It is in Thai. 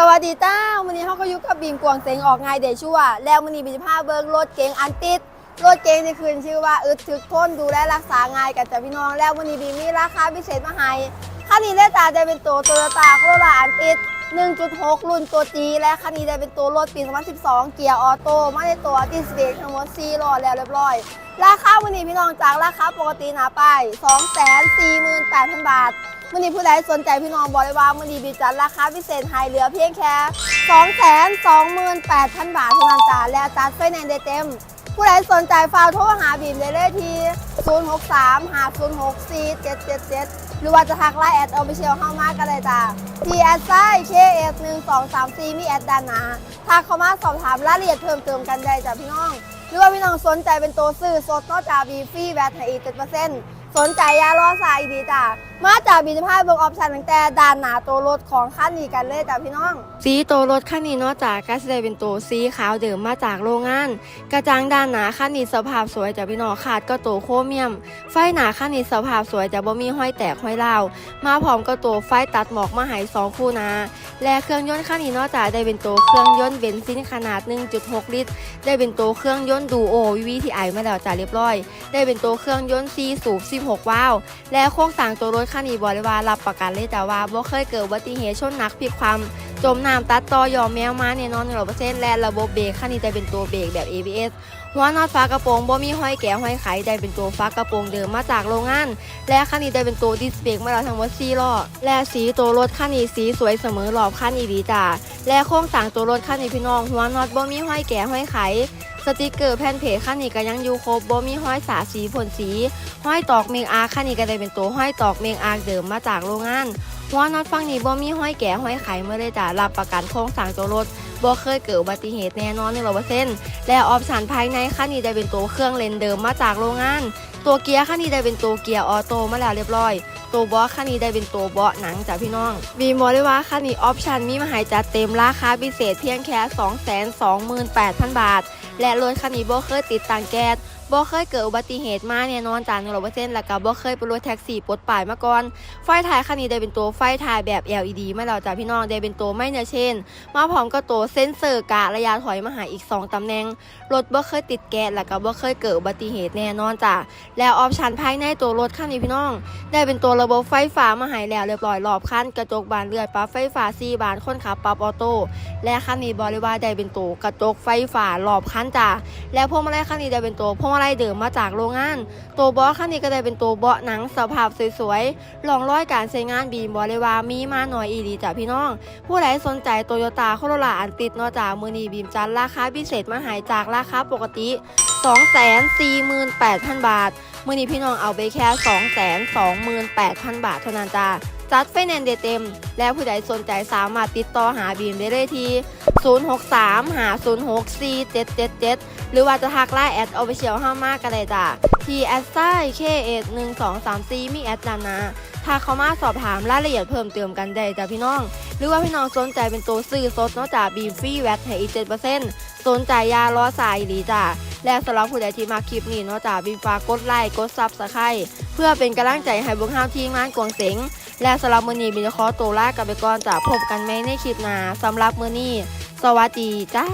สวัสดีต้าวันนี้เขาก็ยุคกับบีมกวงเสงออกงานเดชัวแล้ววันนี้บีมจะพาเบิร์รถเก๋งอันติดรถเก๋งที่คืนชื่อว่าอึดถึกทนดูแลรักษาง่ายกับจ้ะพี่น้อง แล้ววันนี้บีมมีราคาพิเศษมาให้คันนี้ได้ตาจะเป็นตัวโตโยต้าโคโรล่าอันติด1.6 รุ่นตัวจีและคันนี้ได้เป็นตัวรถปี 2012 เกียร์ออโต้มาในตัวติสเบรกทั้งหมด4ล้อแล้วเรียบร้อย ราคาวันนี้พี่น้องจากราคาปกติหนาไป 248,000 บาท มื่อนี้ผู้ใดสนใจพี่น้องบอกเลยว่ามื่อนี้บีจัดราคาพิเศษให้เหลือเพียงแค่228,000 บาทเท่านั้นจ้าแล้วจัดไฟแนนซ์ได้เต็ม ผู้ใดสนใจฝากโทรหาบีมได้เลยที่ 063 506 4777 หรือว่าจะทักไลน์แอดออฟฟิเชียลเข้ามากันเลยจ้าทีแอดไซน์ KS 1 2 3 4มีแอดด้านหน้าทักเข้ามาสอบถามรายละเอียดเพิ่มเติมกันได้จ้าพี่น้องหรือว่าพี่น้องสนใจเป็นตัวซื้อสดนอกจากบีฟรีแวตให้อีก7%สนใจยารอสายดีจ้ะมาจากบีจะพาเบิร์กออปชั่นตั้งแต่ด้านหนาตัวรถของคันนี้กันเลยจ้ะพี่น้อง สีโตวรถคันนี้นอกจากการแสดเป็นตัวสีขาวเดิมมาจากโรงงาน กระจังด้านหนาคันนี้สภาพสวยจากพี่น้องขาดก็โตวโครเมียม ไฟหนาคันนี้สภาพสวยจากบ่มีห้อยแตกห้อยเล่ามาพร้อมก็ตัวไฟตัดหมอกมาหายสองคู่นาและเครื่องยนต์คันนี้นอกจากได้เป็นตัวเครื่องยนต์เบนซินขนาด 1.6 ลิตร ได้เป็นตัวเครื่องยนต์ดูโอวีทีไอมาแล้วจ้าเรียบร้อย ได้เป็นตัวเครื่องยนต์ซีสูบ16ว้าวและโครงสร้างตัวรถคันนี้บอกเลยว่ารับประกันเลยจ้าว่าบ่เคยเกิดอุบัติเหตุชนหนักพลิกความจมน้ำตัดต่อยอมแมวมาแน่นอน100%และระบบเบรกคันนี้จะเป็นตัวเบรกแบบ ABS หัวน็อตฝากระโปรงบ่มีห้อยแก้ห้อยไขได้เป็นตัวฝากระโปรงเดิมมาจากโรงงาน และคันนี้ได้เป็นตัวดิสเบรกมาแล้วทั้งหมด4ล้อและสีตัวรถคันนี้สีสวยเสมอรอบคันอีดีจ้าและโครงสร้างตัวรถคันนี้พี่น้องหัวน็อตบ่มีห้อยแก้ห้อยไข สติกเกอร์แผ่นเพจคันนี้ก็ยังอยู่ครบบ่มีห้อยสาสีพ่นสี ห้อยตอกเมงอาร์คันนี้ก็ได้เป็นตัวห้อยตอกเมงอาร์เดิมมาจากโรงงานหัวน็อตฝั่งนี้บ่มีห้อยแก่ห้อยไขเมื่อเลยจ้ะรับประกันโครงสร้างตัวรถบ่เคยเกิดอุบัติเหตุแน่นอน100%และออปชันภายในคันนี้ได้เป็นตัวเครื่องเลนเดิมมาจากโรงงาน ตัวเกียร์คันนี้ได้เป็นตัวเกียร์ออโต้มาแล้วเรียบร้อย ตัวบอสคันนี้ได้เป็นตัวเบาะหนังจ้ะพี่น้องมีมอเลยว่าคันนี้ออปชันมีมาให้จัดเต็มราคาพิเศษเพียงแค่ 228,000 บาท และรถคันนี้บ่เคยติดตั้งแก๊ส บ่เคยเกิดอุบัติเหตุมาแน่นอนจ้ะ100%แล้วก็บ่เคยเป็นรถแท็กซี่ปลดป้ายมาก่อน ไฟถ่ายคันนี้ได้เป็นตัวไฟถ่ายแบบ LED มาแล้วจ้ะพี่น้องได้เป็นตัวไม่เนื้อเช่น มาพร้อมกับตัวเซ็นเซอร์กะระยะถอยมาหาอีก 2ตำแหน่ง รถบ่เคยติดแก๊สแล้วก็บ่เคยเกิดอุบัติเหตุแน่นอนจ้ะแล้วออปชันภายในตัวรถคันนี้พี่น้อง ได้เป็นตัวระบบไฟฟ้ามาให้แล้วเรียบร้อยรอบคันกระจกบานเลือนปรับไฟฟ้า4บานคนขับปรับออโต้และคันนี้บริวารได้เป็นตัวกระจกไฟฟ้ารอบคันจ้ะและพวงมาลัยคันนี้ได้เป็นตัวพวงมาลัยเดิมมาจากโรงงาน ตัวเบาะคันนี้ก็ได้เป็นตัวเบาะหนังสภาพสวยๆลองร้อยการใช้งานบีมบอเลยว่ามีมาหน่อยอีหลีจ้ะพี่น้อง ผู้ใดสนใจโตโยต้าโคโรล่าอันติดเนอกจากมือนีบีมจัดราคาพิเศษมาหายจากราคาปกติ 248,000 บาท มือนี้พี่น้องเอาไปแค่ 228,000 บาทเท่านั้นจ้า จัดไฟแนนซ์เดเต็ม และผู้ใดสนใจสามารถติดต่อหาบีมได้เลยที่ 063 506 4777 หรือว่าจะทักไลน์แอดออฟฟิเชียลห้ามากกันเลยจ้ะที่แอดไซเคเอ็ดหนึ่งสองสามสี่มีแอดนานาถ้าเขามาสอบถามรายละเอียดเพิ่มเติมกันได้จ้ะพี่น้อง หรือว่าพี่น้องสนใจเป็นตัวซื้อสดนอกจากบีมฟรีแวตให้อีก7%สนใจยาล้อสายดีจ้ะและสำหรับผู้ใดที่มาคลิปนี้นอกจากบีมฝากกดไลค์กดซับสไครต์เพื่อเป็นกำลังใจให้บุกห้ามทีมงานกวงเสง และสำหรับมือนี้บินจะขอตัวลากับไปก่อนจะพบกันไหมในคลิปหน้าสำหรับมือนี้ สวัสดีจ้า